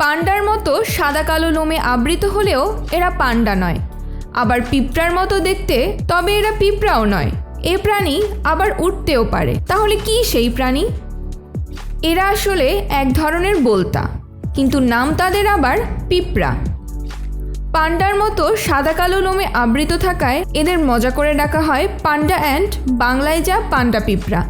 পান্ডার মতো সাদা কালো লোমে আবৃত হলেও এরা পান্ডা নয়। আবার পিঁপড়ার মতো দেখতে, তবে এরা পিঁপড়াও নয়। এ প্রাণী আবার উঠতেও পারে। তাহলে কি সেই প্রাণী? এরা আসলে এক ধরনের বলতা, কিন্তু নাম তাদের আবার পিঁপড়া। পান্ডার মতো সাদা কালো লোমে আবৃত থাকায় এদের মজা করে ডাকা হয় পান্ডা অ্যান্ড বাংলায় যা পান্ডা পিঁপড়া।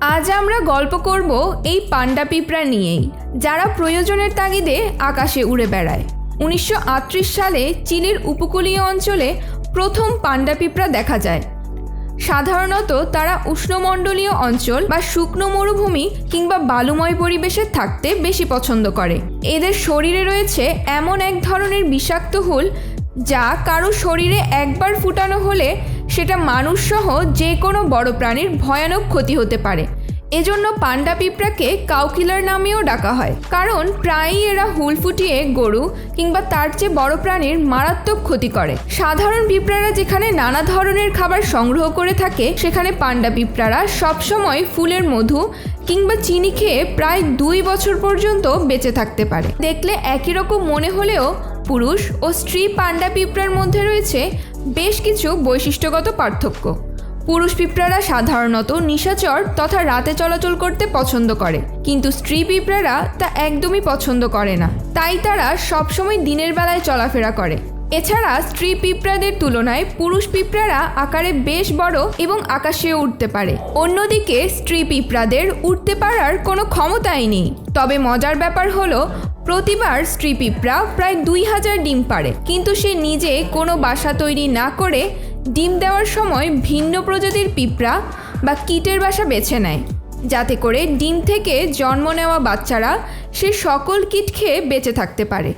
আজ আমরা গল্প করব এই পান্ডা পিঁপড়া নিয়েই, যারা প্রয়োজনের তাগিদে আকাশে উড়ে বেড়ায়। উনিশশো আটত্রিশ সালে চীনের উপকূলীয় অঞ্চলে প্রথম পান্ডা পিঁপড়া দেখা যায়। সাধারণত তারা উষ্ণমণ্ডলীয় অঞ্চল বা শুকনো মরুভূমি কিংবা বালুময় পরিবেশে থাকতে বেশি পছন্দ করে। এদের শরীরে রয়েছে এমন এক ধরনের বিষাক্ত হুল যা কারও শরীরে একবার ফুটানো হলে সেটা মানুষসহ যে কোনো বড় প্রাণীর ভয়ানক ক্ষতি হতে পারে। এজন্য পান্ডা পিঁপড়াকে কাউকিলার নামেও ডাকা হয়। কারণ প্রায়ই এরা হুল ফুটিয়ে গরু কিংবা তার চেয়ে বড় প্রাণীর মারাত্মক ক্ষতি করে। সাধারণ পিঁপড়ারা যেখানে নানা ধরনের খাবার সংগ্রহ করে থাকে, সেখানে পান্ডা পিঁপড়ারা সবসময় ফুলের মধু কিংবা চিনি খেয়ে প্রায় দুই বছর পর্যন্ত বেঁচে থাকতে পারে। দেখলে একই রকম মনে হলেও পুরুষ ও স্ত্রী পান্ডা পিঁপড়ার মধ্যে রয়েছে বেশ কিছু বৈশিষ্ট্যগত পার্থক্য। পুরুষ পিঁপড়ারা সাধারণত নিশাচর তথা রাতে চলাচল করতে পছন্দ করে, কিন্তু স্ত্রী পিঁপড়ারা তা একদমই পছন্দ করে না। তাই তারা সবসময় দিনের বেলায় চলাফেরা করে। এছাড়া স্ত্রী পিঁপড়াদের তুলনায় পুরুষ পিঁপড়ারা আকারে বেশ বড় এবং আকাশে উঠতে পারে। অন্যদিকে স্ত্রী পিঁপড়াদের উঠতে পারার কোনো ক্ষমতাই নেই। তবে মজার ব্যাপার হলো প্রতিবার স্ত্রী পিঁপড়া প্রায় দুই হাজার ডিম পারে কিন্তু সে নিজে কোনো বাসা তৈরি না করে ডিম দেওয়ার সময় ভিন্ন প্রজাতির পিঁপড়া বা কীটের বাসা বেছে নেয়। যাতে করে ডিম থেকে জন্ম নেওয়া বাচ্চারা সে সকল কীট খেয়ে বেঁচে থাকতে পারে।